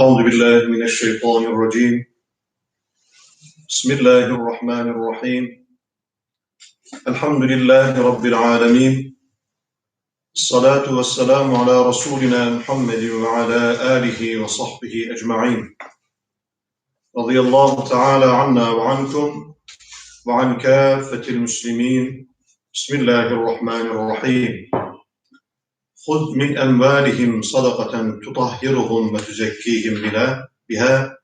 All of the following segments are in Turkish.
أعوذ بالله من الشيطان الرجيم. بسم الله الرحمن الرحيم. الحمد لله رب العالمين. الصلاة والسلام على رسولنا محمد وعلى آله وصحبه أجمعين. رضي الله تعالى عنا وعنكم وعن كافة المسلمين. بسم الله الرحمن الرحيم. خذ من أموالهم صدقة تطهرهم وتزكيهم بها بها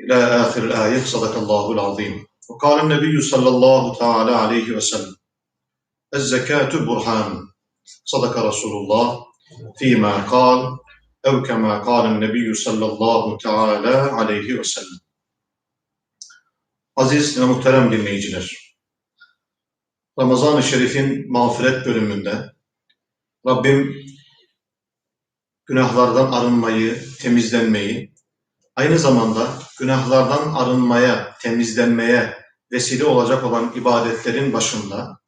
إلى آخر الآية صدق الله العظيم وقال النبي صلى الله تعالى عليه وسلم الزكاة برهان صدق رسول الله فيما قال أو كما قال النبي صلى الله تعالى عليه وسلم Aziz ve muhterem dinleyiciler, Ramazan-ı Şerif'in mağfiret bölümünde Rabbim günahlardan arınmayı, temizlenmeyi, aynı zamanda günahlardan arınmaya, temizlenmeye vesile olacak olan ibadetlerin başında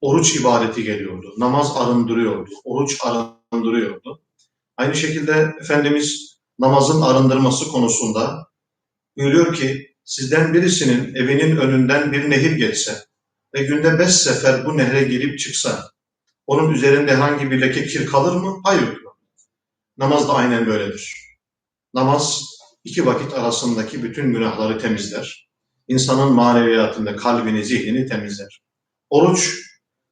oruç ibadeti geliyordu. Namaz arındırıyordu, oruç arındırıyordu. Aynı şekilde Efendimiz namazın arındırması konusunda buyuruyor ki sizden birisinin evinin önünden bir nehir geçse ve günde beş sefer bu nehre girip çıksa onun üzerinde herhangi bir leke kir kalır mı? Hayır. Namaz da aynen böyledir. Namaz iki vakit arasındaki bütün günahları temizler. İnsanın maneviyatını, kalbini, zihnini temizler. Oruç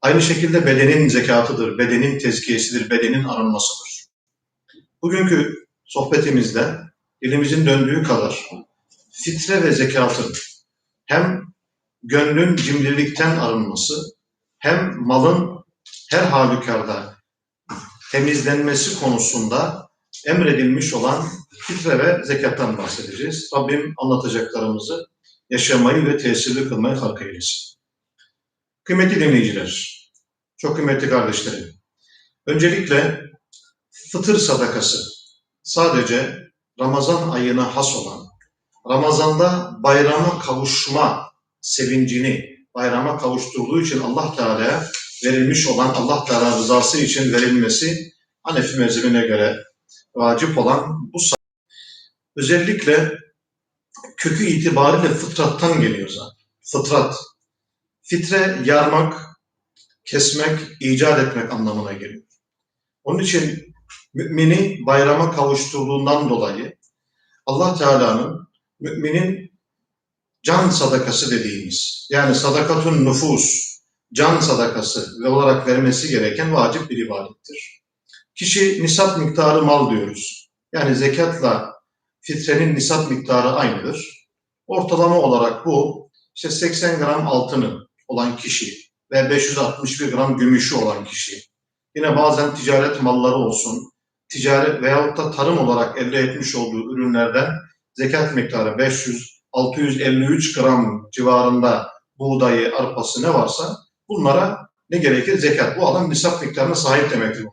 aynı şekilde bedenin zekatıdır, bedenin tezkiyesidir, bedenin arınmasıdır. Bugünkü sohbetimizde dilimizin döndüğü kadar fitre ve zekatın hem gönlün cimrilikten arınması hem malın her halükarda temizlenmesi konusunda emredilmiş olan fitre ve zekattan bahsedeceğiz. Rabbim anlatacaklarımızı yaşamayı ve tesirli kılmayı halk eylesin. Kıymetli dinleyiciler, çok kıymetli kardeşlerim, öncelikle fıtır sadakası sadece Ramazan ayına has olan, Ramazan'da bayrama kavuşma sevincini bayrama kavuşturduğu için Allah Teala'ya verilmiş olan Allah Teala rızası için verilmesi Hanefi mezhebine göre vacip olan bu özellikle kökü itibariyle fıtrattan geliyor zaten. Fıtrat. Fitre yarmak, kesmek, icat etmek anlamına geliyor. Onun için mümini bayrama kavuşturduğundan dolayı Allah Teala'nın müminin can sadakası dediğimiz yani sadakatun nüfus, can sadakası ve olarak vermesi gereken vacip bir ibadettir. Kişi nisap miktarı mal diyoruz. Yani zekatla fitrenin nisap miktarı aynıdır. Ortalama olarak bu işte 80 gram altını olan kişi ve 561 gram gümüşü olan kişi. Yine bazen ticaret malları olsun, ticaret veyahut da tarım olarak elde etmiş olduğu ürünlerden zekat miktarı 500 653 gram civarında buğdayı, arpası ne varsa bunlara ne gerekir? Zekat. Bu adam nisap miktarına sahip demektir.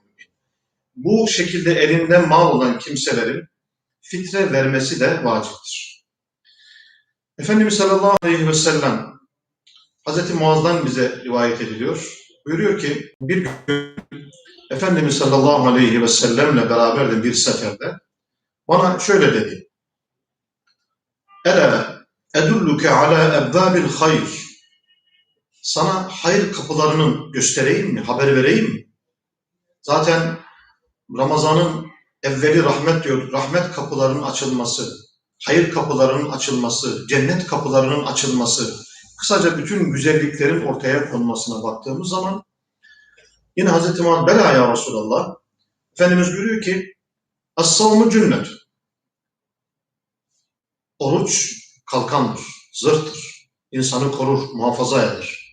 Bu şekilde elinde mal olan kimselerin fitre vermesi de vaciptir. Efendimiz sallallahu aleyhi ve sellem Hz. Muaz'dan bize rivayet ediliyor. Buyuruyor ki bir gün Efendimiz sallallahu aleyhi ve sellemle beraber de bir seferde bana şöyle dedi. Ela edulluke ala ebbabil hayr. Sana hayır kapılarının göstereyim mi, haber vereyim mi? Zaten Ramazan'ın evveli rahmet diyor. Rahmet kapılarının açılması, hayır kapılarının açılması, cennet kapılarının açılması, kısaca bütün güzelliklerin ortaya konmasına baktığımız zaman yine Hz. Muhammed Bela ya Resulallah Efendimiz buyuruyor ki As-savmu cünnet. Oruç kalkandır, zırhtır. İnsanı korur, muhafaza eder.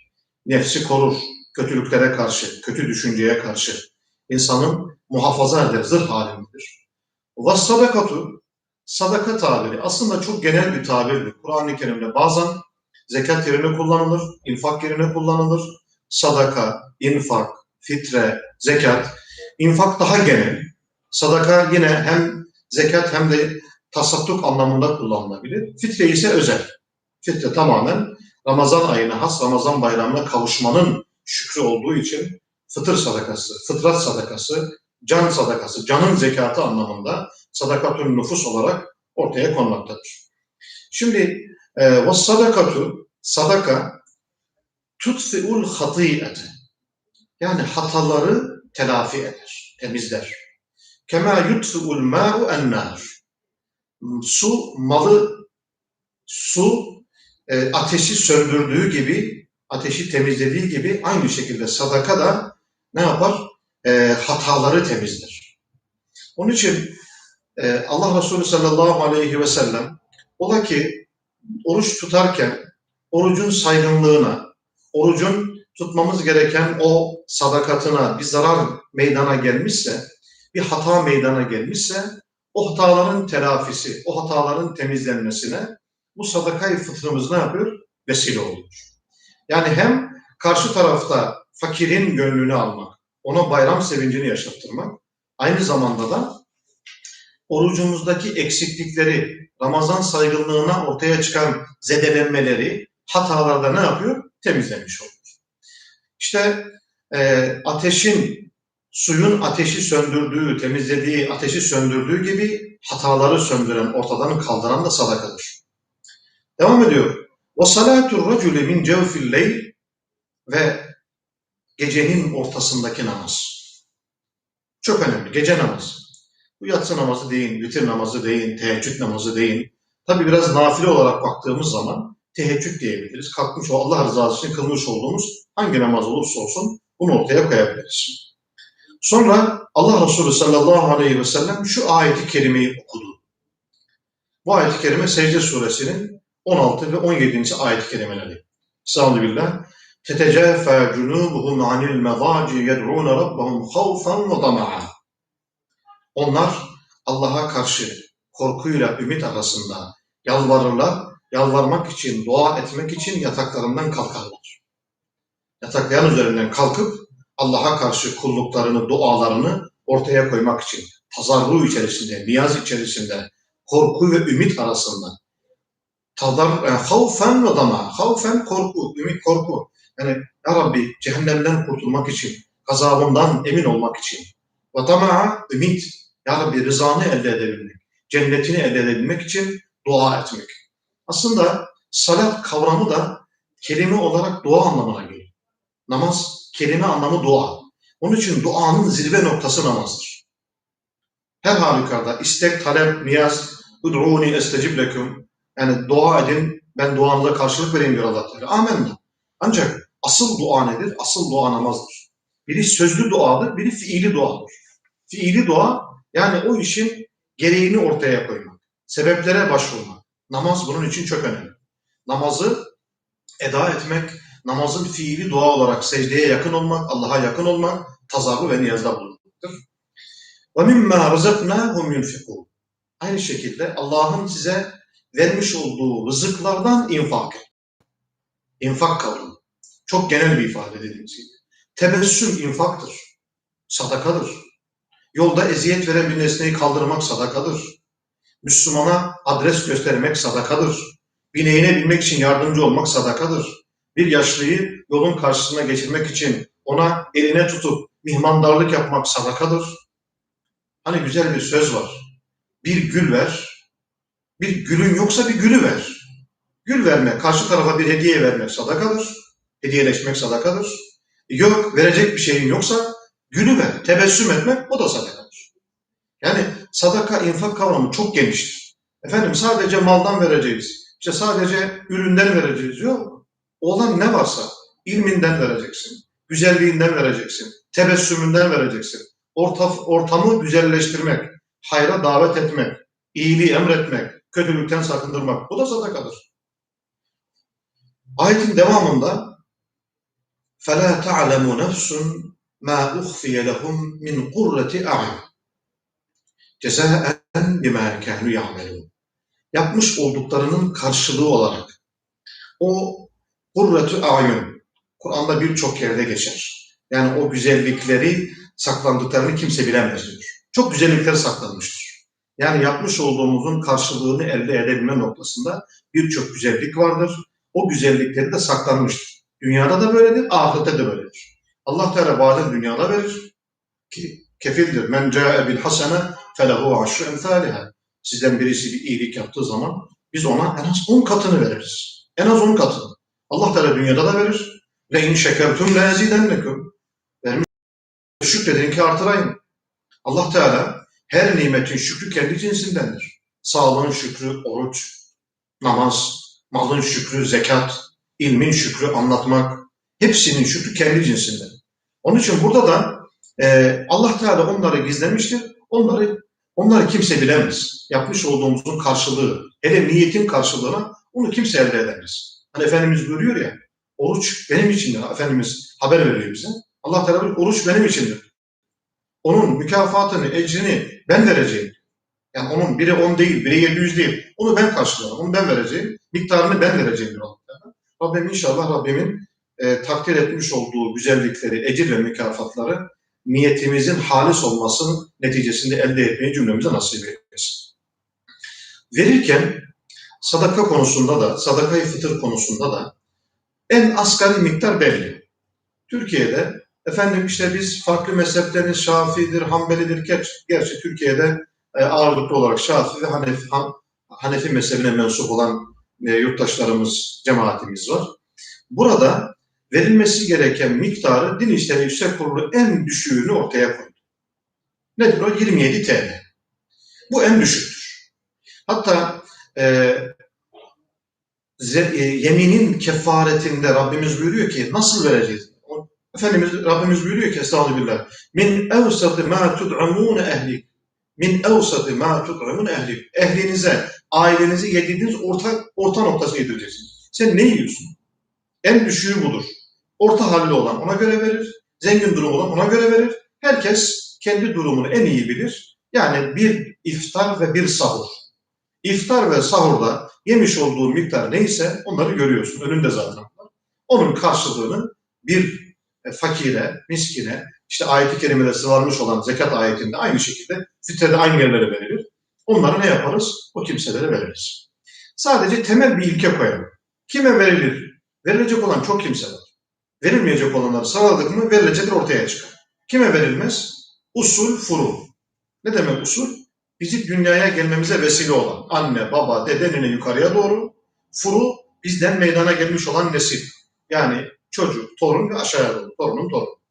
Nefsi korur, kötülüklere karşı, kötü düşünceye karşı. İnsanın muhafaza eder, zırh halindedir. Ve sadakatu, sadaka tabiri aslında çok genel bir tabirdir. Kur'an-ı Kerim'de bazen zekat yerine kullanılır, infak yerine kullanılır. Sadaka, infak, fitre, zekat. İnfak daha genel. Sadaka yine hem zekat hem de tasadduk anlamında kullanılabilir. Fitre ise özel. Fitre tamamen Ramazan ayına has, Ramazan bayramına kavuşmanın şükrü olduğu için fıtır sadakası, fıtrat sadakası can sadakası, canın zekatı anlamında sadakatün nüfus olarak ortaya konmaktadır. Şimdi e, ve sadakatu, sadaka tutfi'ul hatiyete yani hataları telafi eder, temizler. Kema yutfi'ul ma'u ennâr su malı su e, ateşi söndürdüğü gibi ateşi temizlediği gibi aynı şekilde sadaka da ne yapar? E, hataları temizler. Onun için e, Allah Resulü sallallahu aleyhi ve sellem ola ki oruç tutarken orucun saygınlığına, orucun tutmamız gereken o sadakatına bir zarar meydana gelmişse, bir hata meydana gelmişse o hataların telafisi, o hataların temizlenmesine bu sadakayı fıtrımız ne yapıyor? Vesile oluyor. Yani hem karşı tarafta fakirin gönlünü almak, ona bayram sevincini yaşattırmak, aynı zamanda da orucumuzdaki eksiklikleri, Ramazan saygınlığına ortaya çıkan zedelenmeleri, hatalarda ne yapıyor? Temizlemiş oluyor. İşte e, ateşin, suyun ateşi söndürdüğü, temizlediği, ateşi söndürdüğü gibi hataları söndüren, ortadan kaldıran da sadakadır. Devam ediyor. Ve salatul racule min cevfil leyl ve gecenin ortasındaki namaz. Çok önemli. Gece namazı. Bu yatsı namazı değil, vitir namazı değil, teheccüd namazı değil. Tabi biraz nafile olarak baktığımız zaman teheccüd diyebiliriz. Kalkmış o Allah rızası için kılmış olduğumuz hangi namaz olursa olsun bunu ortaya koyabiliriz. Sonra Allah Resulü sallallahu aleyhi ve sellem şu ayeti kerimeyi okudu. Bu ayet-i kerime Secde suresinin 16 ve 17. ayet-i kerimeleri. Estağfirullah billah. Tetecaffa cunubuhum anil medaci yed'un rabbahum havfan ve. Onlar Allah'a karşı korkuyla ümit arasında yalvarırlar, yalvarmak için, dua etmek için yataklarından kalkarlar. Yatakların üzerinden kalkıp Allah'a karşı kulluklarını, dualarını ortaya koymak için tazarru içerisinde, niyaz içerisinde, korku ve ümit arasında tadar, yani havfen ve dama, havfen korku, ümit korku. Yani ya Rabbi cehennemden kurtulmak için, gazabından emin olmak için. Ve dama ümit, ya Rabbi rızanı elde edebilmek, cennetini elde edebilmek için dua etmek. Aslında salat kavramı da kelime olarak dua anlamına geliyor. Namaz kelime anlamı dua. Onun için duanın zirve noktası namazdır. Her halükarda istek, talep, niyaz, ud'uni estecib lekum. Yani dua edin, ben duanıza karşılık vereyim diyor Allah Teala. Amenna. Ancak asıl dua nedir? Asıl dua namazdır. Biri sözlü duadır, biri fiili duadır. Fiili dua yani o işin gereğini ortaya koymak, sebeplere başvurmak. Namaz bunun için çok önemli. Namazı eda etmek, namazın fiili dua olarak secdeye yakın olmak, Allah'a yakın olmak, tazarru ve niyazda bulunmaktır. وَمِمَّا رَزَقْنَاهُمْ يُنْفِقُونَ Aynı şekilde Allah'ın size vermiş olduğu rızıklardan infak et. İnfak kavramı. Çok genel bir ifade dediğimiz gibi. Tebessüm infaktır. Sadakadır. Yolda eziyet veren bir nesneyi kaldırmak sadakadır. Müslümana adres göstermek sadakadır. Bineğine binmek için yardımcı olmak sadakadır. Bir yaşlıyı yolun karşısına geçirmek için ona eline tutup mihmandarlık yapmak sadakadır. Hani güzel bir söz var. Bir gül ver, bir gülün yoksa bir gülü ver. Gül vermek, karşı tarafa bir hediye vermek sadakadır. Hediyeleşmek sadakadır. Yok, verecek bir şeyin yoksa gülü ver, tebessüm etmek o da sadakadır. Yani sadaka, infak kavramı çok geniştir. Efendim sadece maldan vereceğiz, işte sadece üründen vereceğiz. Yok. Olan ne varsa ilminden vereceksin, güzelliğinden vereceksin, tebessümünden vereceksin. Orta, ortamı güzelleştirmek, hayra davet etmek, iyiliği emretmek, kötülükten sakındırmak. Bu da sadakadır. Ayetin devamında فَلَا تَعْلَمُ نَفْسٌ مَا اُخْفِيَ لَهُمْ مِنْ قُرَّةِ اَعْمَ جَزَاءً بِمَا كَهْنُ يَعْمَلُونَ Yapmış olduklarının karşılığı olarak o kurratü ayun Kur'an'da birçok yerde geçer. Yani o güzellikleri saklandıklarını kimse bilemez diyor. Çok güzellikler saklanmıştır. Yani yapmış olduğumuzun karşılığını elde edebilme noktasında birçok güzellik vardır. O güzellikleri de saklanmıştır. Dünyada da böyledir, ahirette de böyledir. Allah Teala bazen dünyada verir ki kefildir. Men ca'e bil hasene felehu aşru emthaliha. Sizden birisi bir iyilik yaptığı zaman biz ona en az 10 katını veririz. En az 10 katını. Allah Teala dünyada da verir. Ve in şekertum le ezidennekum. Vermiş şükredin ki artırayım. Allah Teala her nimetin şükrü kendi cinsindendir. Sağlığın şükrü oruç, namaz, malın şükrü zekat, ilmin şükrü anlatmak, hepsinin şükrü kendi cinsinden. Onun için burada da e, Allah Teala onları gizlemiştir. Onları onları kimse bilemez. Yapmış olduğumuzun karşılığı, hele niyetin karşılığına onu kimse elde edemez. Hani Efendimiz buyuruyor ya, oruç benim içindir. Efendimiz haber veriyor bize. Allah Teala oruç benim içindir. Onun mükafatını, ecrini ben vereceğim. Yani onun biri 10 değil, biri 700 değil. Onu ben karşılarım, onu ben vereceğim. Miktarını ben vereceğim diyor Allah. Rabbim inşallah Rabbimin e, takdir etmiş olduğu güzellikleri, ecir ve mükafatları niyetimizin halis olmasının neticesinde elde etmeyi cümlemize nasip eylesin. Verirken sadaka konusunda da, sadakayı fıtır konusunda da en asgari miktar belli. Türkiye'de efendim işte biz farklı mezhepleriz, Şafii'dir, Hanbeli'dir. Gerçi, gerçi Türkiye'de e, ağırlıklı olarak Şafii ve Hanefi, Han, Hanefi mezhebine mensup olan e, yurttaşlarımız, cemaatimiz var. Burada verilmesi gereken miktarı Din İşleri Yüksek Kurulu en düşüğünü ortaya koydu. Nedir o? 27 TL. Bu en düşüktür. Hatta e, ze- e, yeminin kefaretinde Rabbimiz buyuruyor ki nasıl vereceğiz? Efendimiz Rabbimiz buyuruyor ki Estağfirullah. Min evsatı ma tud'amune ehli. Min evsatı ma tud'amune ehli. Ehlinize, ailenize yediğiniz orta, orta noktasını yedireceksiniz. Sen ne yiyorsun? En düşüğü budur. Orta halli olan ona göre verir. Zengin durumu olan ona göre verir. Herkes kendi durumunu en iyi bilir. Yani bir iftar ve bir sahur. İftar ve sahurda yemiş olduğu miktar neyse onları görüyorsun. Önünde zaten. Onun karşılığını bir fakire, miskine, işte ayet-i kerimede sıralanmış olan zekat ayetinde aynı şekilde fitrede aynı yerlere verilir. Onları ne yaparız? O kimselere veririz. Sadece temel bir ilke koyalım. Kime verilir? Verilecek olan çok kimse var. Verilmeyecek olanları sağladık mı verilecekler ortaya çıkar. Kime verilmez? Usul, furu. Ne demek usul? Bizi dünyaya gelmemize vesile olan anne, baba, dede, yukarıya doğru. Furu bizden meydana gelmiş olan nesil. Yani çocuk, torun ve aşağıya doğru. Torunun torunu.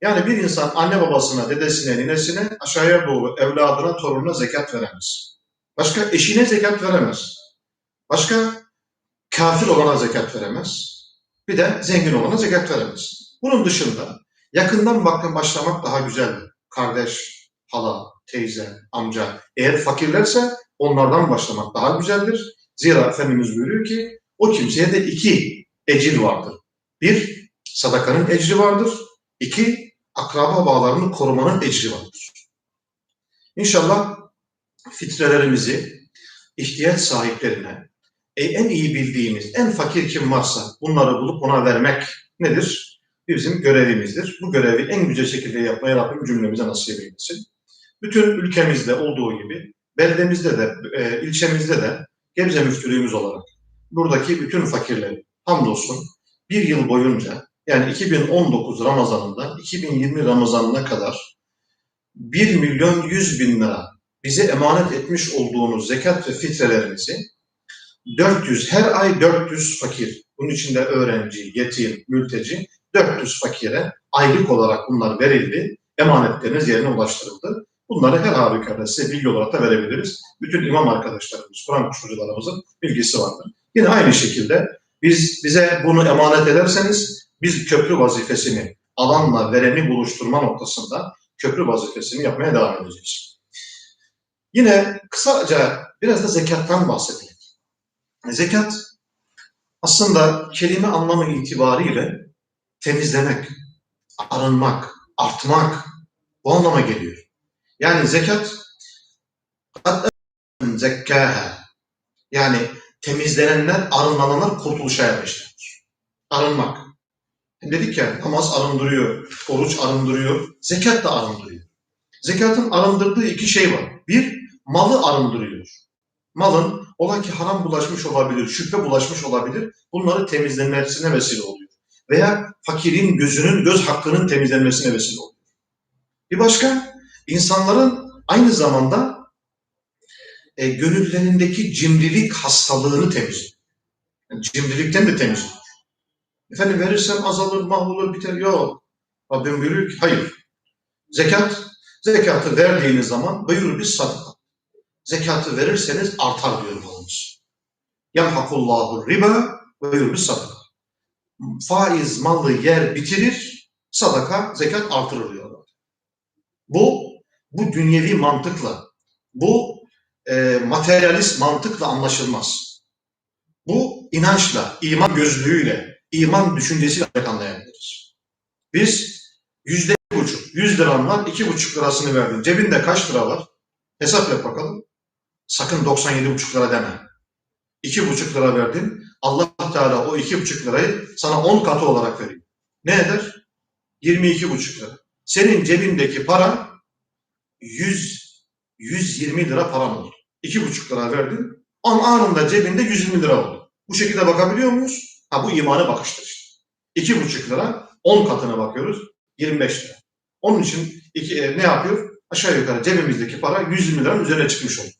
Yani bir insan anne babasına, dedesine, ninesine aşağıya doğru evladına, torununa zekat veremez. Başka eşine zekat veremez. Başka kafir olana zekat veremez. Bir de zengin olana zekat veremez. Bunun dışında yakından bakın başlamak daha güzeldir. Kardeş, hala, teyze, amca. Eğer fakirlerse onlardan başlamak daha güzeldir. Zira Efendimiz buyuruyor ki o kimseye de iki ecir vardır. Bir, sadakanın ecri vardır. İki, akraba bağlarını korumanın ecri vardır. İnşallah fitrelerimizi ihtiyaç sahiplerine, en iyi bildiğimiz, en fakir kim varsa bunları bulup ona vermek nedir? Bizim görevimizdir. Bu görevi en güzel şekilde yapmaya Rabbim cümlemize nasip eylesin. Bütün ülkemizde olduğu gibi beldemizde de, e, ilçemizde de Gebze Müftülüğümüz olarak buradaki bütün fakirleri hamdolsun bir yıl boyunca yani 2019 Ramazan'ından 2020 Ramazan'ına kadar 1 milyon 100 bin lira bize emanet etmiş olduğunuz zekat ve fitrelerimizi 400 her ay 400 fakir bunun içinde öğrenci, yetim, mülteci 400 fakire aylık olarak bunlar verildi. Emanetleriniz yerine ulaştırıldı. Bunları her halükarda size bilgi olarak da verebiliriz. Bütün imam arkadaşlarımız, Kur'an kurscularımızın bilgisi vardır. Yine aynı şekilde biz bize bunu emanet ederseniz biz köprü vazifesini alanla vereni buluşturma noktasında köprü vazifesini yapmaya devam edeceğiz. Yine kısaca biraz da zekattan bahsedelim. Zekat aslında kelime anlamı itibariyle temizlemek, arınmak, artmak bu anlama geliyor. Yani zekat zekkaha yani temizlenenler, arınlananlar kurtuluşa ermişlerdir. Arınmak. Dedik ya namaz arındırıyor, oruç arındırıyor, zekat da arındırıyor. Zekatın arındırdığı iki şey var. Bir, malı arındırıyor. Malın ola ki haram bulaşmış olabilir, şüphe bulaşmış olabilir. Bunları temizlenmesine vesile oluyor. Veya fakirin gözünün, göz hakkının temizlenmesine vesile oluyor. Bir başka, insanların aynı zamanda e, gönüllerindeki cimrilik hastalığını temizliyor. Yani cimrilikten de temizliyor. Efendim verirsem azalır, mahvolur, biter. Yok. Rabbim buyuruyor ki hayır. Zekat, zekatı verdiğiniz zaman buyurur biz sadaka. Zekatı verirseniz artar diyor malımız. Yamhakullahu riba buyurur biz sadaka. Faiz malı yer bitirir, sadaka, zekat artırır diyorlar. Bu, bu dünyevi mantıkla, bu e, materyalist mantıkla anlaşılmaz. Bu inançla, iman gözlüğüyle, iman düşüncesiyle anlayabiliriz. Biz yüzde buçuk, yüz liran iki buçuk lirasını verdin. Cebinde kaç lira var? Hesap yap bakalım. Sakın 97 buçuk lira deme. İki buçuk lira verdin. Allah Teala o iki buçuk lirayı sana on katı olarak veriyor. Ne eder? 22 buçuk lira. Senin cebindeki para 100, 120 lira param oldu. İki buçuk lira verdin. An anında cebinde 120 lira oldu. Bu şekilde bakabiliyor muyuz? Ha bu imana bakıştır. İki buçuk lira 10 katına bakıyoruz. 25 lira. Onun için iki, e, ne yapıyor? Aşağı yukarı cebimizdeki para 120 liranın üzerine çıkmış oldu.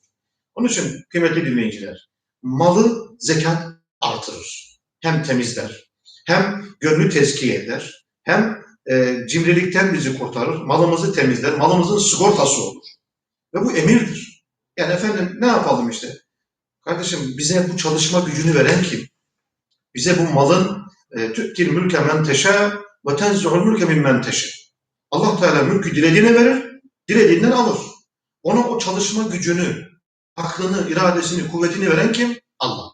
Onun için kıymetli dinleyiciler, malı zekat artırır. Hem temizler, hem gönlü tezkiye eder, hem e, cimrilikten bizi kurtarır, malımızı temizler, malımızın sigortası olur. Ve bu emirdir. Yani efendim ne yapalım işte? Kardeşim bize bu çalışma gücünü veren kim? Bize bu malın e, tü'til mülke men teşâ ve tenzu'ul mülke mimmen teşâ. Allah Teala mülkü dilediğine verir, dilediğinden alır. Ona o çalışma gücünü, aklını, iradesini, kuvvetini veren kim? Allah.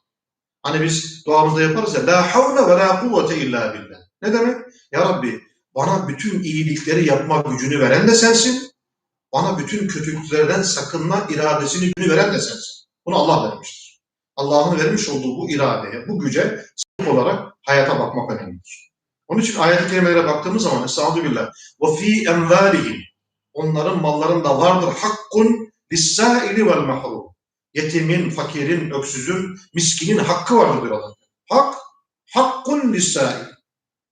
Hani biz duamızda yaparız ya La havle ve la kuvvete illa billah. Ne demek? Ya Rabbi bana bütün iyilikleri yapma gücünü veren de sensin. Bana bütün kötülüklerden sakınma iradesini gücünü veren de sensin. Bunu Allah vermiştir. Allah'ın vermiş olduğu bu iradeye, bu güce sahip olarak hayata bakmak önemlidir. Onun için ayet-i kerimelere baktığımız zaman Estağfirullah. Ve fi emvalihim onların mallarında vardır hakkun lis-sâili vel mahrum. Yetimin, fakirin, öksüzün, miskinin hakkı vardır diyor Allah. Hak, hakkun lis-sâil.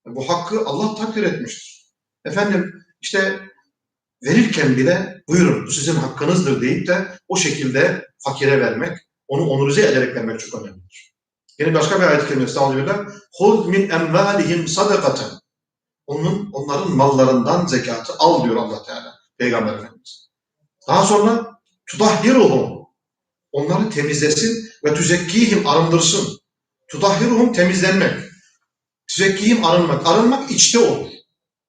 Bu hakkı Allah takdir etmiştir. Efendim işte verirken bile buyurun bu sizin hakkınızdır deyip de o şekilde fakire vermek, onu onurize ederek vermek çok önemlidir. Yine başka bir ayet-i kerime Estağfirullah. Hud min emvalihim sadakaten. Onun, onların mallarından zekatı al diyor Allah Teala. Peygamber Efendimiz. Daha sonra tudahhiruhum. Onları temizlesin ve tüzekkihim arındırsın. Tudahhiruhum temizlenmek. Tüzekkihim arınmak. Arınmak içte olur.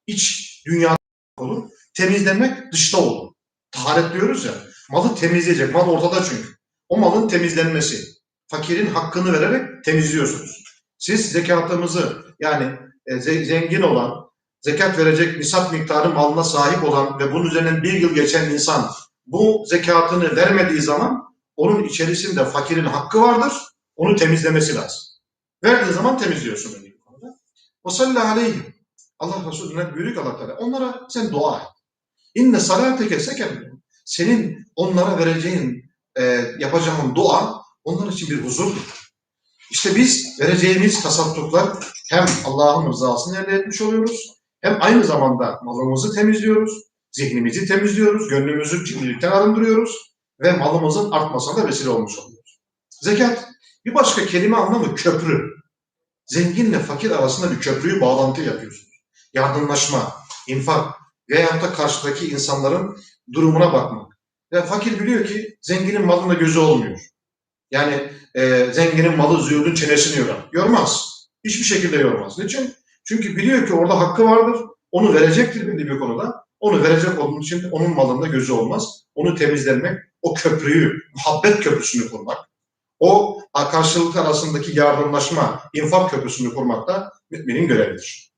İç dünyada olur. Temizlenmek dışta olur. Taharet diyoruz ya. Malı temizleyecek. Mal ortada çünkü. O malın temizlenmesi. Fakirin hakkını vererek temizliyorsunuz. Siz zekatımızı yani e, zengin olan, zekat verecek nisap miktarı malına sahip olan ve bunun üzerinden bir yıl geçen insan bu zekatını vermediği zaman onun içerisinde fakirin hakkı vardır. Onu temizlemesi lazım. Verdiği zaman temizliyorsun. Ve sallallahu aleyhi. Allah Resulü'ne büyük Allah Teala. Onlara sen dua et. İnne salateke seken. Senin onlara vereceğin, e, yapacağın dua onlar için bir huzurdur. İşte biz vereceğimiz tasadduklar hem Allah'ın rızasını elde etmiş oluyoruz, hem aynı zamanda malımızı temizliyoruz, zihnimizi temizliyoruz, gönlümüzü cimrilikten arındırıyoruz ve malımızın artmasına da vesile olmuş oluyoruz. Zekat, bir başka kelime anlamı köprü. Zenginle fakir arasında bir köprüyü bağlantı yapıyorsunuz. Yardımlaşma, infak veyahut da karşıdaki insanların durumuna bakmak. Ya fakir biliyor ki zenginin malında gözü olmuyor. Yani e, zenginin malı züğürdün çenesini yorar. Yormaz. Hiçbir şekilde yormaz. Niçin? Çünkü biliyor ki orada hakkı vardır. Onu verecektir belli bir konuda. Onu verecek olduğu için onun malında gözü olmaz. Onu temizlenmek, o köprüyü, muhabbet köprüsünü kurmak, o karşılık arasındaki yardımlaşma, infak köprüsünü kurmak da müminin görevidir.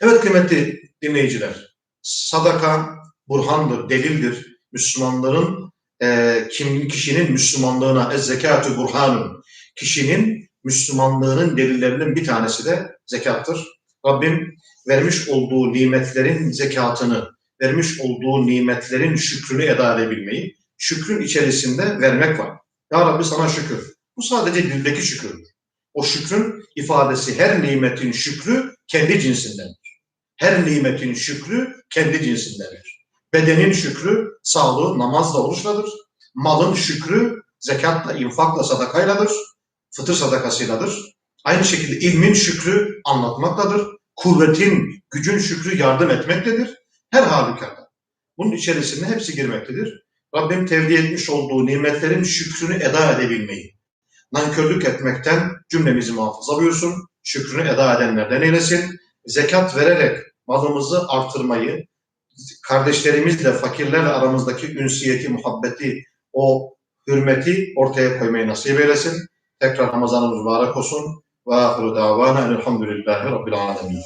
Evet kıymetli dinleyiciler, sadaka burhandır, delildir. Müslümanların e, kim kişinin Müslümanlığına ez zekatü burhanun. Kişinin Müslümanlığının delillerinin bir tanesi de zekattır. Rabbim vermiş olduğu nimetlerin zekatını, vermiş olduğu nimetlerin şükrünü eda edebilmeyi, şükrün içerisinde vermek var. Ya Rabbi sana şükür. Bu sadece dildeki şükürdür. O şükrün ifadesi her nimetin şükrü kendi cinsindendir. Her nimetin şükrü kendi cinsindendir. Bedenin şükrü, sağlığı namazla, oruçladır. Malın şükrü, zekatla, infakla, sadakayladır. Fıtır sadakasıyladır. Aynı şekilde ilmin şükrü anlatmakladır. Kuvvetin, gücün şükrü yardım etmektedir. Her halükarda. Bunun içerisinde hepsi girmektedir. Rabbim tevdi etmiş olduğu nimetlerin şükrünü eda edebilmeyi, nankörlük etmekten cümlemizi muhafaza buyursun, şükrünü eda edenlerden eylesin, zekat vererek malımızı artırmayı, kardeşlerimizle, fakirlerle aramızdaki ünsiyeti, muhabbeti, o hürmeti ortaya koymayı nasip eylesin. Tekrar Ramazanımız mübarek olsun. Ve ahiru davana elhamdülillahi rabbil alemin.